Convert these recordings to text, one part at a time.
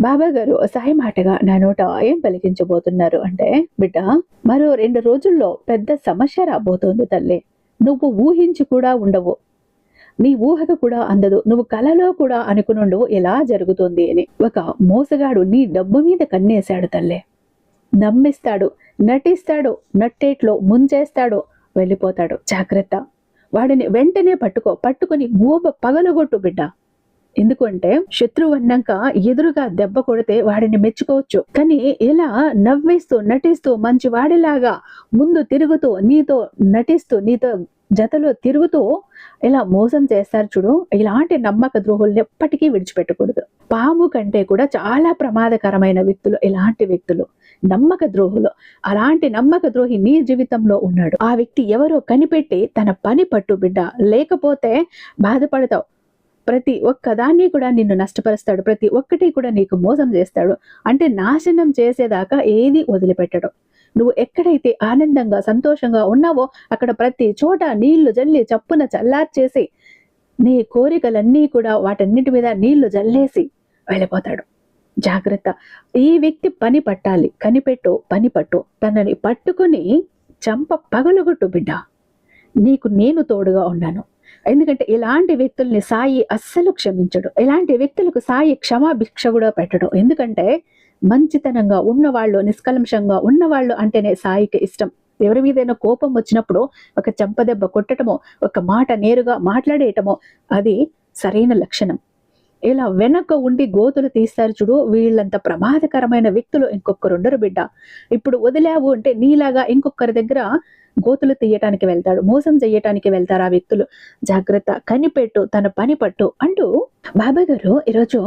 బాబా గారు సాయి మాటగా నా నోట ఏం పలికించబోతున్నారు అంటే బిడ్డ మరో రెండు రోజుల్లో పెద్ద సమస్య రాబోతోంది తల్లి. నువ్వు ఊహించి కూడా ఉండవు. నీ ఊహకు కూడా అందదు. నువ్వు కలలో కూడా అనుకునుండవు ఎలా జరుగుతుంది అని. ఒక మోసగాడు నీ డబ్బు మీద కన్నేశాడు తల్లే. నమ్మిస్తాడు నటిస్తాడు నట్టేట్లో ముంచేస్తాడు వెళ్ళిపోతాడు. జాగ్రత్త. వాడిని వెంటనే పట్టుకో. పట్టుకుని గోప పగలగొట్టు బిడ్డ. ఎందుకంటే శత్రువు అన్నాక ఎదురుగా దెబ్బ కొడితే వాడిని మెచ్చుకోవచ్చు. కానీ ఇలా నవ్విస్తూ నటిస్తూ మంచి వాడిలాగా ముందు తిరుగుతూ నీతో నటిస్తూ నీతో జతలో తిరుగుతూ ఇలా మోసం చేస్తారు చూడు ఇలాంటి నమ్మక ద్రోహుల్ని ఎప్పటికీ విడిచిపెట్టకూడదు. పాము కంటే కూడా చాలా ప్రమాదకరమైన వ్యక్తులు ఇలాంటి వ్యక్తులు నమ్మక ద్రోహులు. అలాంటి నమ్మక ద్రోహి నీ జీవితంలో ఉన్నాడు. ఆ వ్యక్తి ఎవరో కనిపెట్టి తన పని పట్టు బిడ్డ లేకపోతే బాధపడతావు. ప్రతి ఒక్కదాన్ని కూడా నిన్ను నష్టపరుస్తాడు. ప్రతి ఒక్కటి కూడా నీకు మోసం చేస్తాడు. అంటే నాశనం చేసేదాకా ఏది వదిలిపెట్టడు. నువ్వు ఎక్కడైతే ఆనందంగా సంతోషంగా ఉన్నావో అక్కడ ప్రతి చోట నీళ్ళు జల్లి చప్పున చల్లార్చేసి నీ కోరికలన్నీ కూడా వాటన్నిటి మీద నీళ్ళు జల్లేసి వెళ్ళిపోతాడు. జాగ్రత్త. ఈ వ్యక్తి పని పట్టాలి. కనిపెట్టు పని పట్టు. తనని పట్టుకుని చంప పగలగొట్టు బిడ్డ. నీకు నేను తోడుగా ఉన్నాను. ఎందుకంటే ఇలాంటి వ్యక్తుల్ని సాయి అస్సలు క్షమించడు. ఇలాంటి వ్యక్తులకు సాయి క్షమాభిక్ష కూడా పెట్టడు. ఎందుకంటే మంచితనంగా ఉన్నవాళ్ళు నిష్కలంషంగా ఉన్నవాళ్ళు అంటేనే సాయికి ఇష్టం. ఎవరి మీదైనా కోపం వచ్చినప్పుడు ఒక చెంపదెబ్బ కొట్టటమో ఒక మాట నేరుగా మాట్లాడేయటమో అది సరైన లక్షణం. ఇలా వెనక ఉండి గోతులు తీస్తారు చూడు వీళ్ళంత ప్రమాదకరమైన వ్యక్తులు ఇంకొకరు ఉండరు బిడ్డ. ఇప్పుడు వదిలావు అంటే నీలాగా ఇంకొకరి దగ్గర గోతులు తీయటానికి వెళ్తాడు మోసం చేయటానికి వెళ్తారు ఆ వ్యక్తులు. జాగ్రత్త కనిపెట్టు తన పని పట్టు అంటూ బాబా గారు ఈరోజు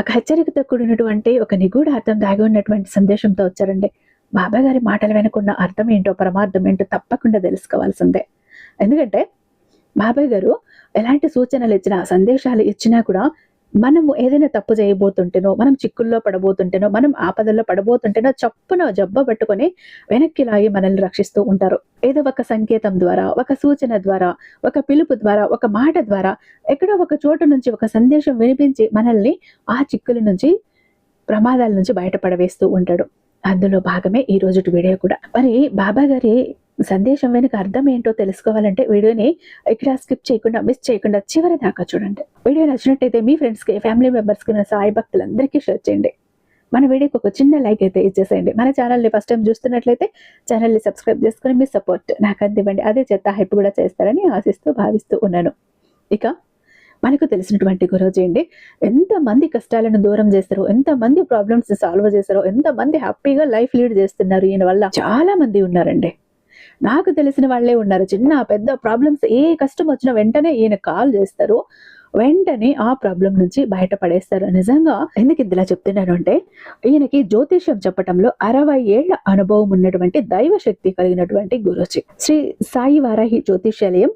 ఒక హెచ్చరికతో కూడినటువంటి ఒక నిగూఢ అర్థం దాగి ఉన్నటువంటి సందేశంతో వచ్చారండి. బాబా గారి మాటల వెనుకున్న అర్థం ఏంటో పరమార్థం ఏంటో తప్పకుండా తెలుసుకోవాల్సిందే. ఎందుకంటే బాబాయ్ గారు ఎలాంటి సూచనలు ఇచ్చినా సందేశాలు ఇచ్చినా కూడా మనము ఏదైనా తప్పు చేయబోతుంటేనో మనం చిక్కుల్లో పడబోతుంటేనో మనం ఆపదల్లో పడబోతుంటేనో చప్పున జబ్బ పట్టుకొని వెనక్కి లాగి మనల్ని రక్షిస్తూ ఉంటారు. ఏదో ఒక సంకేతం ద్వారా ఒక సూచన ద్వారా ఒక పిలుపు ద్వారా ఒక మాట ద్వారా ఎక్కడో ఒక చోటు నుంచి ఒక సందేశం వినిపించి మనల్ని ఆ చిక్కుల నుంచి ప్రమాదాల నుంచి బయటపడవేస్తూ ఉంటాడు. అందులో భాగమే ఈ రోజు వీడియో కూడా. మరి బాబా గారి సందేశం వెనుక అర్థం ఏంటో తెలుసుకోవాలంటే వీడియోని ఇక్కడ స్కిప్ చేయకుండా మిస్ చేయకుండా చివరి దాకా చూడండి. వీడియో నచ్చినట్టయితే మీ ఫ్రెండ్స్కి ఫ్యామిలీ మెంబర్స్కి ఉన్న సాయి భక్తులందరికీ షేర్ చేయండి. మన వీడియోకి ఒక చిన్న లైక్ అయితే ఇచ్చేసేయండి. మన ఛానల్ని ఫస్ట్ టైం చూస్తున్నట్లయితే ఛానల్ని సబ్స్క్రైబ్ చేసుకుని మీ సపోర్ట్ నాకు అందివ్వండి. అదే చెత్త హెల్ప్ కూడా చేస్తారని ఆశిస్తూ భావిస్తూ ఉన్నాను. ఇక మనకు తెలిసినటువంటి గురూజీ అండి. ఎంతమంది కష్టాలను దూరం చేస్తారు ఎంతమంది ప్రాబ్లమ్స్ సాల్వ్ చేస్తారో ఎంతమంది హ్యాపీగా లైఫ్ లీడ్ చేస్తున్నారు ఈయన వల్ల. చాలా మంది ఉన్నారండి. నాకు తెలిసిన వాళ్ళే ఉన్నారు. చిన్న పెద్ద ప్రాబ్లమ్స్ ఏ కష్టం వచ్చినా వెంటనే ఈయన కాల్ చేస్తారు. వెంటనే ఆ ప్రాబ్లం నుంచి బయటపడేస్తారు. నిజంగా ఎందుకు ఇందులా చెప్తున్నాను అంటే ఈయనకి జ్యోతిష్యం చెప్పటంలో అరవై ఏళ్ళ అనుభవం ఉన్నటువంటి దైవ శక్తి కలిగినటువంటి గురుజీ. శ్రీ సాయి వారాహి జ్యోతిష్యాలయం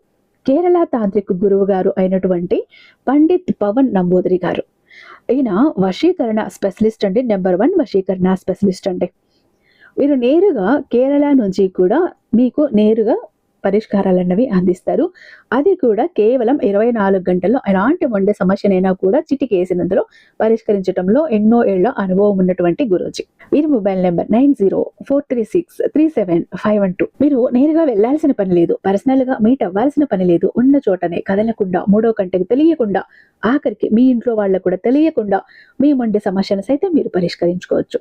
కేరళ తాంత్రిక గురువు గారు అయినటువంటి పండిత్ పవన్ నంబూదరి గారు. ఈయన వశీకరణ స్పెషలిస్ట్ అండి నెంబర్ వన్ వశీకరణ స్పెషలిస్ట్ అండి. మీరు నేరుగా కేరళ నుంచి కూడా మీకు నేరుగా పరిష్కారాలన్నవి అందిస్తారు. అది కూడా కేవలం ఇరవై నాలుగు గంటల్లో ఎలాంటి వండే సమస్యనైనా కూడా చిటికేసినందులో పరిష్కరించడంలో ఎన్నో ఏళ్ళ అనుభవం ఉన్నటువంటి గురూజీ. వీరి mobile number nine zero four three six three seven five one two. మీరు నేరుగా వెళ్ళాల్సిన పని లేదు. పర్సనల్గా మీట్ అవ్వాల్సిన పని లేదు. ఉన్న చోటనే కదలకుండా మూడో గంటకు తెలియకుండా ఆఖరికి మీ ఇంట్లో వాళ్ళకు కూడా తెలియకుండా మీ వండే సమస్యను సైతం మీరు పరిష్కరించుకోవచ్చు.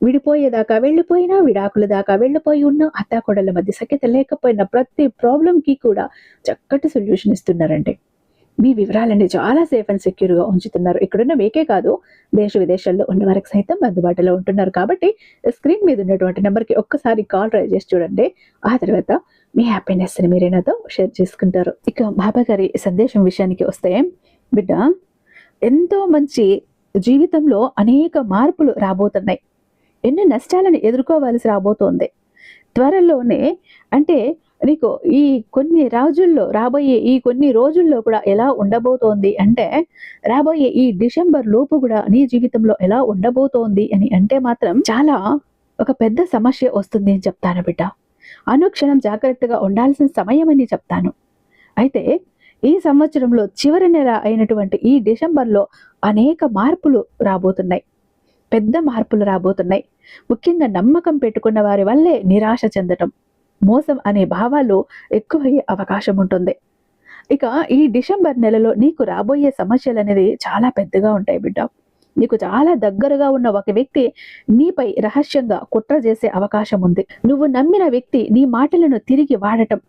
విడిపోయేదాకా వెళ్ళిపోయినా విడాకుల దాకా వెళ్ళిపోయి ఉన్న అత్తాకోడళ్ళ మధ్య సఖ్యత లేకపోయినా ప్రతి ప్రాబ్లంకి కూడా చక్కటి సొల్యూషన్ ఇస్తున్నారండి మీ వివరాలన్నీ చాలా సేఫ్ అండ్ సెక్యూర్గా ఉంచుతున్నారు. ఇక్కడున్న మీకే కాదు దేశ విదేశాల్లో ఉన్న వారికి సైతం అందుబాటులో ఉంటున్నారు. కాబట్టి స్క్రీన్ మీద ఉన్నటువంటి నెంబర్కి ఒక్కసారి కాల్ ట్రై చేసి చూడండి. ఆ తర్వాత మీ హ్యాపీనెస్ని మీరే నాతో షేర్ చేసుకుంటారు. ఇక బాబా గారి సందేశం విషయానికి వస్తే బిడ్డ ఎంతో మంచి జీవితంలో అనేక మార్పులు రాబోతున్నాయి. ఎన్నో నష్టాలను ఎదుర్కోవాల్సి రాబోతోంది? త్వరలోనే అంటే నీకు ఈ కొన్ని రోజుల్లో రాబోయే ఈ కొన్ని రోజుల్లో కూడా ఎలా ఉండబోతోంది అంటే రాబోయే ఈ డిసెంబర్ లోపు కూడా నీ జీవితంలో ఎలా ఉండబోతోంది అని అంటే మాత్రం చాలా ఒక పెద్ద సమస్య వస్తుంది అని చెప్తాను బిడ్డ. అనుక్షణం జాగ్రత్తగా ఉండాల్సిన సమయం అని చెప్తాను. అయితే ఈ సంవత్సరంలో చివరి నెల అయినటువంటి ఈ డిసెంబర్లో అనేక మార్పులు రాబోతున్నాయి. పెద్ద మార్పులు రాబోతున్నాయి. ముఖ్యంగా నమ్మకం పెట్టుకున్న వారి వల్లే నిరాశ చెందటం మోసం అనే భావాలు ఎక్కువయ్యే అవకాశం ఉంటుంది. ఇక ఈ డిసెంబర్ నెలలో నీకు రాబోయే సమస్యలు అనేది చాలా పెద్దగా ఉంటాయి బిడ్డ. నీకు చాలా దగ్గరగా ఉన్న ఒక వ్యక్తి నీపై రహస్యంగా కుట్ర చేసే అవకాశం ఉంది. నువ్వు నమ్మిన వ్యక్తి నీ మాటలను తిరిగి వాడటం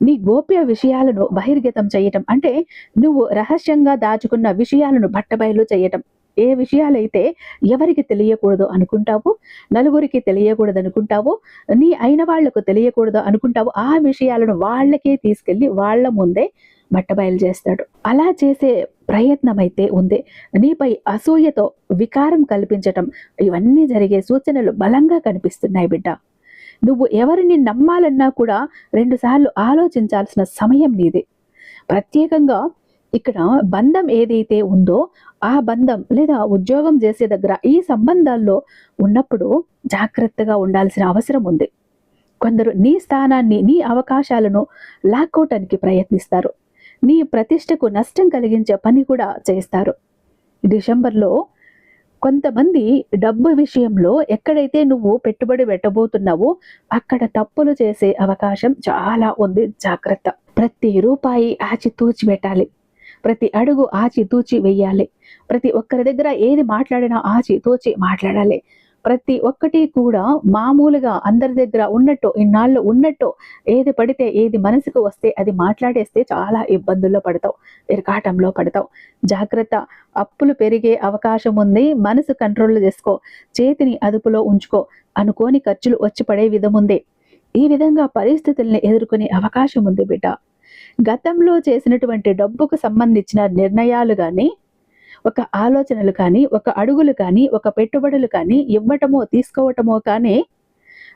నీ గోప్య విషయాలను బహిర్గతం చేయటం అంటే నువ్వు రహస్యంగా దాచుకున్న విషయాలను బట్టబయలు చేయటం ఏ విషయాలైతే ఎవరికి తెలియకూడదు అనుకుంటావో నలుగురికి తెలియకూడదు అనుకుంటావో నీ అయిన వాళ్ళకు తెలియకూడదు అనుకుంటావో ఆ విషయాలను వాళ్ళకే తీసుకెళ్ళి వాళ్ళ ముందే బట్టబయలు చేస్తాడు అలా చేసే ప్రయత్నం అయితే ఉంది. నీపై అసూయతో వికారం కల్పించటం ఇవన్నీ జరిగే సూచనలు బలంగా కనిపిస్తున్నాయి బిడ్డ. నువ్వు ఎవరిని నమ్మాలన్నా కూడా రెండుసార్లు ఆలోచించాల్సిన సమయం నీది. ప్రత్యేకంగా ఇక్కడ బంధం ఏదైతే ఉందో ఆ బంధం లేదా ఉద్యోగం చేసే దగ్గర ఈ సంబంధాల్లో ఉన్నప్పుడు జాగ్రత్తగా ఉండాల్సిన అవసరం ఉంది. కొందరు నీ స్థానాన్ని నీ అవకాశాలను లాక్కోవటానికి ప్రయత్నిస్తారు. నీ ప్రతిష్టకు నష్టం కలిగించే పని కూడా చేస్తారు. డిసెంబర్లో కొంతమంది డబ్బు విషయంలో ఎక్కడైతే నువ్వు పెట్టుబడి పెట్టబోతున్నావో అక్కడ తప్పులు చేసే అవకాశం చాలా ఉంది. జాగ్రత్త. ప్రతి రూపాయి ఆచితూచి పెట్టాలి. ప్రతి అడుగు ఆచి తూచి వెయ్యాలి. ప్రతి ఒక్కరి దగ్గర ఏది మాట్లాడినా ఆచి తూచి మాట్లాడాలి. ప్రతి ఒక్కటి కూడా మామూలుగా అందరి దగ్గర ఉన్నట్టు ఇన్నాళ్ళు ఉన్నట్టు ఏది పడితే ఏది మనసుకు వస్తే అది మాట్లాడేస్తే చాలా ఇబ్బందుల్లో పడతావు ఇరకాటంలో పడతావు. జాగ్రత్త అప్పులు పెరిగే అవకాశం ఉంది మనసు కంట్రోల్ చేసుకో చేతిని అదుపులో ఉంచుకో అనుకోని ఖర్చులు వచ్చి పడే విధముంది ఈ విధంగా పరిస్థితుల్ని ఎదుర్కొనే అవకాశం ఉంది బిడ్డ. గతంలో చేసినటువంటి డబ్బుకు సంబంధించిన నిర్ణయాలు కానీ ఒక ఆలోచనలు కానీ ఒక అడుగులు కానీ ఒక పెట్టుబడులు కానీ ఇవ్వటమో తీసుకోవటమో కానీ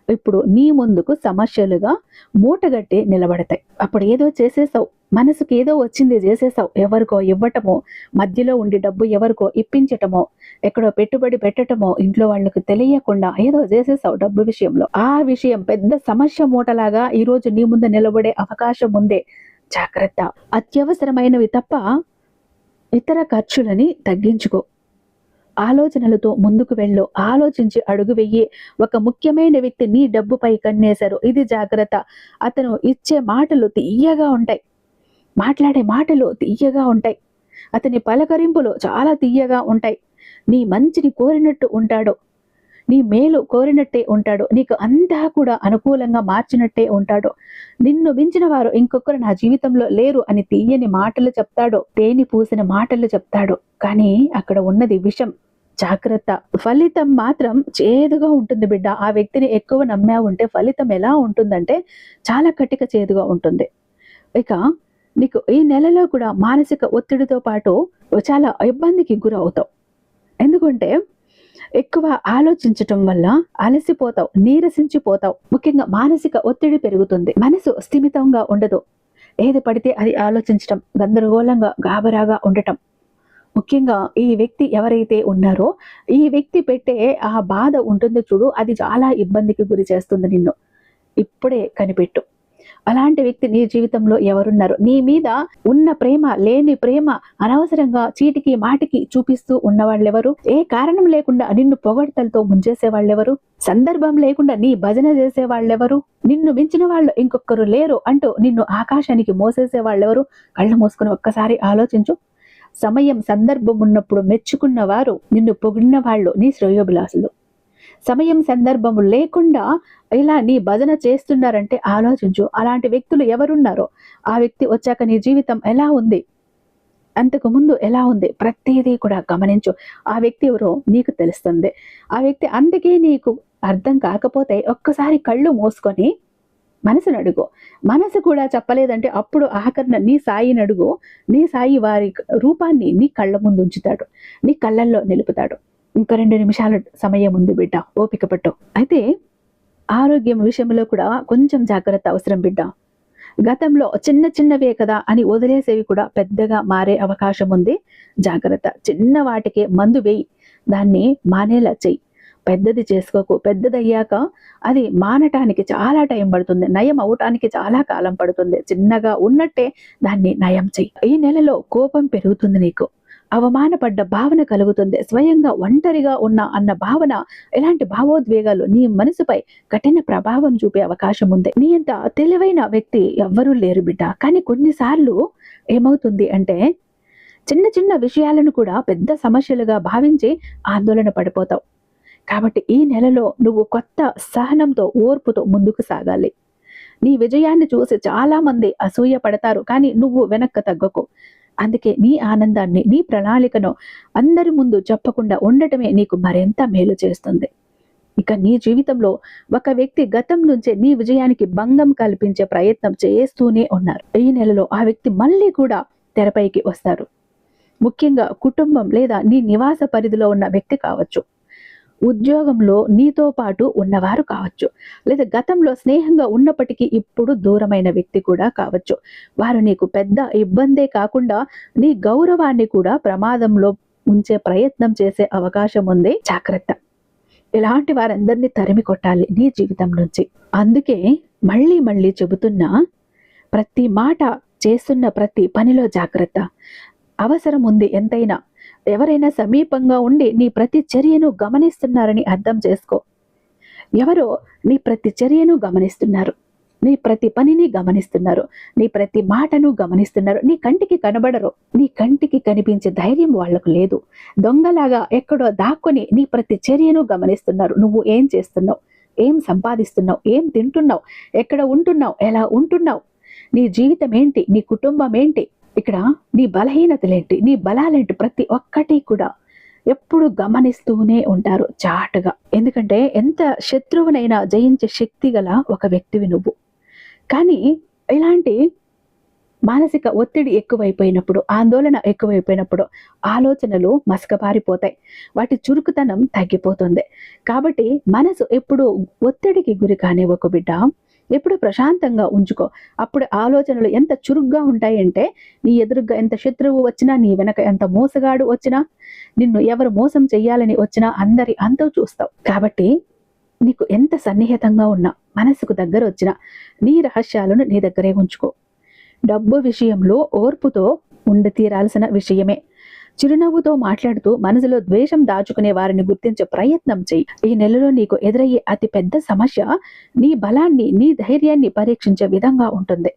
ఇప్పుడు నీ ముందుకు సమస్యలుగా మూటగట్టి నిలబడతాయి. అప్పుడు ఏదో చేసేసావు. మనసుకి ఏదో వచ్చింది చేసేసావు. ఎవరికో ఇవ్వటమో మధ్యలో ఉండి డబ్బు ఎవరికో ఇప్పించటమో ఎక్కడో పెట్టుబడి పెట్టటమో ఇంట్లో వాళ్ళకు తెలియకుండా ఏదో చేసేసావు డబ్బు విషయంలో. ఆ విషయం పెద్ద సమస్య మూటలాగా ఈరోజు నీ ముందు నిలబడే అవకాశం ఉందే. జాగ్రత్త. అత్యవసరమైనవి తప్ప ఇతర ఖర్చులని తగ్గించుకో. ఆలోచనలతో ముందుకు వెళ్ళు. ఆలోచించి అడుగు వెయ్యి ఒక ముఖ్యమైన వ్యక్తి నీ డబ్బుపై కన్నేశారు. ఇది జాగ్రత్త. అతను ఇచ్చే మాటలు తీయగా ఉంటాయి. మాట్లాడే మాటలు తీయగా ఉంటాయి. అతని పలకరింపులు చాలా తీయగా ఉంటాయి. నీ మంచిని కోరినట్టు ఉంటాడు. నీ మేలు కోరినట్టే ఉంటాడు. నీకు అంతా కూడా అనుకూలంగా మార్చినట్టే ఉంటాడు. నిన్ను మించిన వారు ఇంకొకరు నా జీవితంలో లేరు అని తీయని మాటలు చెప్తాడు. తేని పూసిన మాటలు చెప్తాడు. కానీ అక్కడ ఉన్నది విషం. జాగ్రత్త. ఫలితం మాత్రం చేదుగా ఉంటుంది బిడ్డ. ఆ వ్యక్తిని ఎక్కువ నమ్మా ఉంటే ఫలితం ఎలా ఉంటుందంటే చాలా కటిక చేదుగా ఉంటుంది. ఇక నీకు ఈ నెలలో కూడా మానసిక ఒత్తిడితో పాటు చాలా ఇబ్బందికి గురవుతావు. ఎందుకంటే ఎక్కువ ఆలోచించటం వల్ల అలసిపోతావు నీరసించిపోతావు. ముఖ్యంగా మానసిక ఒత్తిడి పెరుగుతుంది. మనసు స్థిమితంగా ఉండదు. ఏది పడితే అది ఆలోచించటం గందరగోళంగా గాబరాగా ఉండటం. ముఖ్యంగా ఈ వ్యక్తి ఎవరైతే ఉన్నారో ఈ వ్యక్తి పెట్టే ఆ బాధ ఉంటుంది చూడు అది చాలా ఇబ్బందికి గురి చేస్తుంది నిన్ను. ఇప్పుడే కనిపెట్టు. అలాంటి వ్యక్తి నీ జీవితంలో ఎవరున్నారు? నీ మీద ఉన్న ప్రేమ లేని ప్రేమ అనవసరంగా చీటికి మాటికి చూపిస్తూ ఉన్నవాళ్ళెవరు? ఏ కారణం లేకుండా నిన్ను పొగడతలతో ముంచేసే వాళ్ళెవరు సందర్భం లేకుండా నీ భజన చేసే వాళ్ళెవరు నిన్ను మించిన వాళ్ళు ఇంకొకరు లేరు అంటూ నిన్ను ఆకాశానికి మోసేసే వాళ్ళెవరు కళ్ళు మూసుకుని ఒక్కసారి ఆలోచించు. సమయం సందర్భం ఉన్నప్పుడు మెచ్చుకున్న వారు నిన్ను పొగిడిన వాళ్ళు నీ శ్రేయోభిలాసులు సమయం సందర్భము లేకుండా ఇలా నీ భజన చేస్తున్నారంటే ఆలోచించు. అలాంటి వ్యక్తులు ఎవరున్నారో? ఆ వ్యక్తి వచ్చాక నీ జీవితం ఎలా ఉంది? అంతకు ముందు ఎలా ఉంది? ప్రతిదీ కూడా గమనించు. ఆ వ్యక్తి ఎవరో నీకు తెలుస్తుంది. ఆ వ్యక్తి అందుకే నీకు అర్థం కాకపోతే ఒక్కసారి కళ్ళు మూసుకొని మనసును అడుగు. మనసు కూడా చెప్పలేదంటే అప్పుడు ఆఖరణ నీ సాయిని అడుగు. నీ సాయి వారి రూపాన్ని నీ కళ్ళ ముందు ఉంచుతాడు. నీ కళ్ళల్లో నిలుపుతాడు. ఇంకా రెండు నిమిషాల సమయం ఉంది బిడ్డ. ఓపిక పట్టు. అయితే ఆరోగ్యం విషయంలో కూడా కొంచెం జాగ్రత్త అవసరం బిడ్డ. గతంలో చిన్న చిన్నవే కదా అని వదిలేసేవి కూడా పెద్దగా మారే అవకాశం ఉంది. జాగ్రత్త. చిన్న వాటికే మందు వేయి. దాన్ని మానేలా చెయ్యి. పెద్దది చేసుకోకు. పెద్దదయ్యాక అది మానటానికి చాలా టైం పడుతుంది. నయం అవటానికి చాలా కాలం పడుతుంది. చిన్నగా ఉన్నట్టే దాన్ని నయం చెయ్యి. ఈ నెలలో కోపం పెరుగుతుంది నీకు. అవమానపడ్డ భావన కలుగుతుంది. స్వయంగా ఒంటరిగా ఉన్న అన్న భావన ఇలాంటి భావోద్వేగాలు నీ మనసుపై కఠిన ప్రభావం చూపే అవకాశం ఉంది. నీ అంత తెలివైన వ్యక్తి ఎవ్వరూ లేరు బిడ్డ. కానీ కొన్నిసార్లు ఏమవుతుంది అంటే చిన్న చిన్న విషయాలను కూడా పెద్ద సమస్యలుగా భావించి ఆందోళన పడిపోతావు. కాబట్టి ఈ నెలలో నువ్వు కొత్త సహనంతో ఓర్పుతో ముందుకు సాగాలి. నీ విజయాన్ని చూసి చాలా మంది అసూయ పడతారు. కానీ నువ్వు వెనక్కు తగ్గకు. అందుకే నీ ఆనందాన్ని నీ ప్రణాళికను అందరి ముందు చెప్పకుండా ఉండటమే నీకు మరింత మేలు చేస్తుంది. ఇక నీ జీవితంలో ఒక వ్యక్తి గతం నుంచే నీ విజయానికి భంగం కల్పించే ప్రయత్నం చేస్తూనే ఉన్నారు. ఈ నెలలో ఆ వ్యక్తి మళ్ళీ కూడా తెరపైకి వస్తారు. ముఖ్యంగా కుటుంబం లేదా నీ నివాస పరిధిలో ఉన్న వ్యక్తి కావచ్చు. ఉద్యోగంలో నీతో పాటు ఉన్నవారు కావచ్చు. లేదా గతంలో స్నేహంగా ఉన్నప్పటికీ ఇప్పుడు దూరమైన వ్యక్తి కూడా కావచ్చు. వారు నీకు పెద్ద ఇబ్బందే కాకుండా నీ గౌరవాన్ని కూడా ప్రమాదంలో ఉంచే ప్రయత్నం చేసే అవకాశం ఉంది. జాగ్రత్త. ఇలాంటి వారందరినీ తరిమి కొట్టాలి నీ జీవితం నుంచి. అందుకే మళ్ళీ మళ్ళీ చెబుతున్నా ప్రతి మాట చేస్తున్న ప్రతి పనిలో జాగ్రత్త. అవసరం ఉంది ఎంతైనా. ఎవరైనా సమీపంగా ఉండి నీ ప్రతి చర్యను గమనిస్తున్నారని అర్థం చేసుకో. ఎవరో నీ ప్రతి చర్యను గమనిస్తున్నారు. నీ ప్రతి పనిని గమనిస్తున్నారు. నీ ప్రతి మాటను గమనిస్తున్నారు. నీ కంటికి కనబడరు. నీ కంటికి కనిపించే ధైర్యం వాళ్ళకు లేదు. దొంగలాగా ఎక్కడో దాక్కుని నీ ప్రతి చర్యను గమనిస్తున్నారు. నువ్వు ఏం చేస్తున్నావు? ఏం సంపాదిస్తున్నావు? ఏం తింటున్నావు? ఎక్కడ ఉంటున్నావు? ఎలా ఉంటున్నావు? నీ జీవితం ఏంటి? నీ కుటుంబం ఏంటి? ఇక్కడ నీ బలహీనతలేంటి నీ బలాలేంటి ప్రతి ఒక్కటి కూడా ఎప్పుడు గమనిస్తూనే ఉంటారు చాటుగా. ఎందుకంటే ఎంత శత్రువునైనా జయించే శక్తి గల ఒక వ్యక్తివి నువ్వు. కానీ ఇలాంటి మానసిక ఒత్తిడి ఎక్కువైపోయినప్పుడు ఆందోళన ఎక్కువైపోయినప్పుడు ఆలోచనలు మసకబారిపోతాయి. వాటి చురుకుతనం తగ్గిపోతుంది. కాబట్టి మనసు ఎప్పుడు ఒత్తిడికి గురి కానే ఒక బిడ్డ ఎప్పుడు ప్రశాంతంగా ఉంచుకో. అప్పుడు ఆలోచనలు ఎంత చురుగ్గా ఉంటాయంటే నీ ఎదురుగా ఎంత శత్రువు వచ్చినా నీ వెనక ఎంత మోసగాడు వచ్చినా నిన్ను ఎవరు మోసం చెయ్యాలని వచ్చినా అందరి అంతో చూస్తావు. కాబట్టి నీకు ఎంత సన్నిహితంగా ఉన్నా మనసుకు దగ్గర వచ్చినా నీ రహస్యాలను నీ దగ్గరే ఉంచుకో. డబ్బు విషయంలో ఓర్పుతో ఉండి తీరాల్సిన విషయమే. చిరునవ్వుతో మాట్లాడుతూ మనసులో ద్వేషం దాచుకునే వారిని గుర్తించే ప్రయత్నం చేయి. ఈ నెలలో నీకు ఎదురయ్యే అతి పెద్ద సమస్య నీ బలాన్ని నీ ధైర్యాన్ని పరీక్షించే విధంగా ఉంటుంది.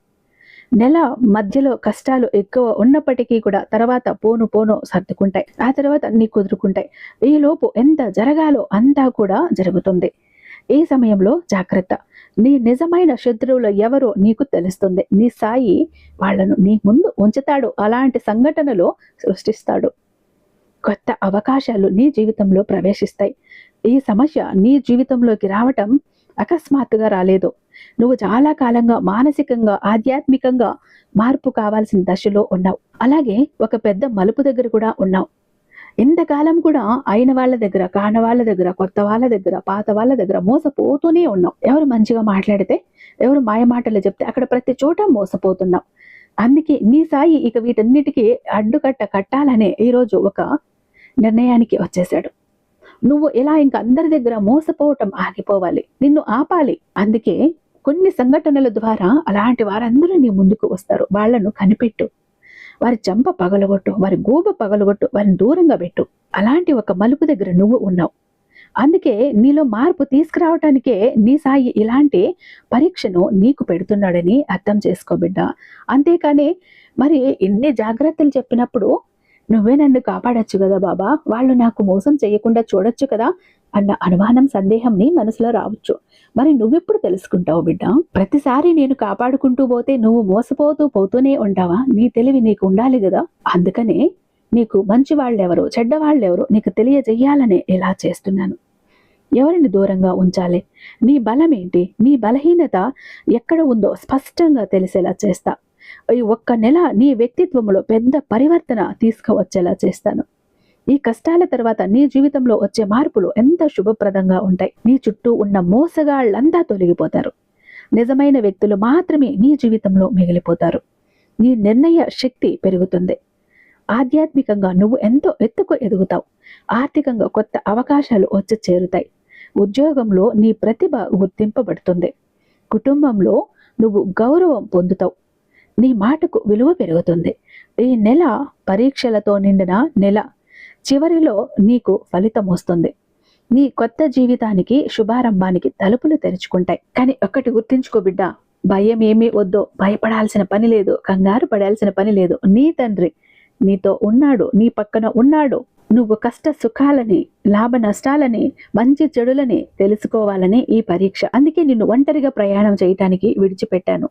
నెల మధ్యలో కష్టాలు ఎక్కువ ఉన్నప్పటికీ కూడా తర్వాత పోను పోను సర్దుకుంటాయి. ఆ తర్వాత అన్ని కుదురుకుంటాయి. ఈ లోపు ఎంత జరగాలో అంతా కూడా జరుగుతుంది. ఈ సమయంలో జాగ్రత్త. నీ నిజమైన శత్రువులు ఎవరో నీకు తెలుస్తుంది. నీ సాయి వాళ్ళను నీ ముందు ఉంచుతాడు. అలాంటి సంఘటనలు సృష్టిస్తాడు. కొత్త అవకాశాలు నీ జీవితంలో ప్రవేశిస్తాయి. ఈ సమస్య నీ జీవితంలోకి రావటం అకస్మాత్తుగా రాలేదు. నువ్వు చాలా కాలంగా మానసికంగా ఆధ్యాత్మికంగా మార్పు కావాల్సిన దశలో ఉన్నావు. అలాగే ఒక పెద్ద మలుపు దగ్గర కూడా ఉన్నావు. ఇంతకాలం కూడా అయిన వాళ్ళ దగ్గర కాన వాళ్ళ దగ్గర కొత్త వాళ్ళ దగ్గర పాత వాళ్ళ దగ్గర మోసపోతూనే ఉన్నాం. ఎవరు మంచిగా మాట్లాడితే ఎవరు మాయ మాటలు చెప్తే అక్కడ ప్రతి చోట మోసపోతున్నాం. అందుకే నీ సాయి ఇక వీటన్నిటికీ అడ్డుకట్ట కట్టాలనే ఈరోజు ఒక నిర్ణయానికి వచ్చేసాడు నువ్వు ఇలా ఇంక అందరి దగ్గర మోసపోవటం ఆగిపోవాలి. నిన్ను ఆపాలి. అందుకే కొన్ని సంఘటనల ద్వారా అలాంటి వారందరూ నీ ముందుకు వస్తారు. వాళ్ళను కనిపెట్టు. వారి చంప పగలగొట్టు వారి గూబ పగలగొట్టు వారిని దూరంగా పెట్టు. అలాంటి ఒక మలుపు దగ్గర నువ్వు ఉన్నావు. అందుకే నీలో మార్పు తీసుకురావటానికే నీ సాయి ఇలాంటి పరీక్షను నీకు పెడుతున్నాడని అర్థం చేసుకో బిడ్డ. అంతేకాని మరి ఇన్ని జాగ్రత్తలు చెప్పినప్పుడు నువ్వే నన్ను కాపాడొచ్చు కదా బాబా. వాళ్ళు నాకు మోసం చేయకుండా చూడొచ్చు కదా అన్న అనుమానం సందేహంని మనసులో రావచ్చు. మరి నువ్వెప్పుడు తెలుసుకుంటావు బిడ్డ? ప్రతిసారి నేను కాపాడుకుంటూ పోతే నువ్వు మోసపోతూ పోతూనే ఉంటావా? నీ తెలివి నీకు ఉండాలి కదా. అందుకనే నీకు మంచి వాళ్ళెవరు చెడ్డవాళ్ళెవరు నీకు తెలియజేయాలనే ఇలా చేస్తున్నాను. ఎవరిని దూరంగా ఉంచాలి? నీ బలమేంటి? నీ బలహీనత ఎక్కడ ఉందో స్పష్టంగా తెలిసేలా చేస్తా. ఈ ఒక్క నెల నీ వ్యక్తిత్వంలో పెద్ద పరివర్తన తీసుకువచ్చేలా చేస్తాను. ఈ కష్టాల తర్వాత నీ జీవితంలో వచ్చే మార్పులు ఎంత శుభప్రదంగా ఉంటాయి. నీ చుట్టూ ఉన్న మోసగాళ్ళంతా తొలగిపోతారు. నిజమైన వ్యక్తులు మాత్రమే నీ జీవితంలో మిగిలిపోతారు. నీ నిర్ణయ శక్తి పెరుగుతుంది. ఆధ్యాత్మికంగా నువ్వు ఎంతో ఎత్తుకు ఎదుగుతావు. ఆర్థికంగా కొత్త అవకాశాలు వచ్చి చేరుతాయి. ఉద్యోగంలో నీ ప్రతిభ గుర్తింపబడుతుంది. కుటుంబంలో నువ్వు గౌరవం పొందుతావు. నీ మాటకు విలువ పెరుగుతుంది. ఈ నెల పరీక్షలతో నిండిన నెల చివరిలో నీకు ఫలితం వస్తుంది. నీ కొత్త జీవితానికి శుభారంభానికి తలుపులు తెరుచుకుంటాయి. కానీ ఒక్కటి గుర్తించుకో బిడ్డ భయం ఏమీ వద్దో. భయపడాల్సిన పని లేదు. కంగారు పడాల్సిన పని లేదు. నీ తండ్రి నీతో ఉన్నాడు. నీ పక్కన ఉన్నాడు. నువ్వు కష్ట సుఖాలని లాభ నష్టాలని మంచి చెడులని తెలుసుకోవాలని ఈ పరీక్ష. అందుకే నిన్ను ఒంటరిగా ప్రయాణం చేయటానికి విడిచిపెట్టాను.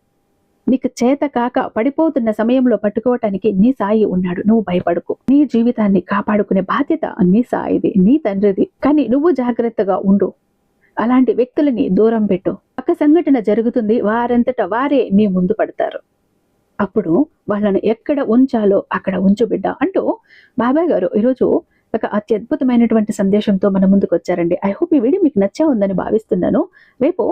నీకు చేత కాక పడిపోతున్న సమయంలో పట్టుకోవటానికి నీ సాయి ఉన్నాడు. నువ్వు భయపడుకు. నీ జీవితాన్ని కాపాడుకునే బాధ్యత నీ సాయిది నీ తండ్రిది. కానీ నువ్వు జాగ్రత్తగా ఉండు. అలాంటి వ్యక్తులని దూరం పెట్టు. ఒక సంఘటన జరుగుతుంది. వారంతట వారే నీ ముందు పడతారు. అప్పుడు వాళ్ళను ఎక్కడ ఉంచాలో అక్కడ ఉంచు బిడ్డ అంటూ బాబాయ్ గారు ఈరోజు ఒక అత్యద్భుతమైనటువంటి సందేశంతో మన ముందుకు వచ్చారండి ఐ హోప్ ఈ వీడియో మీకు నచ్చే ఉందని భావిస్తున్నాను. రేపు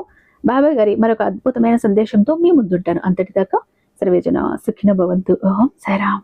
బాబాయ్ గారి మరొక అద్భుతమైన సందేశంతో మీ ముందుంటాను. అంతటిదాకా సర్వేజన సుఖిన భవంతు. ఓం సాయిరామ్.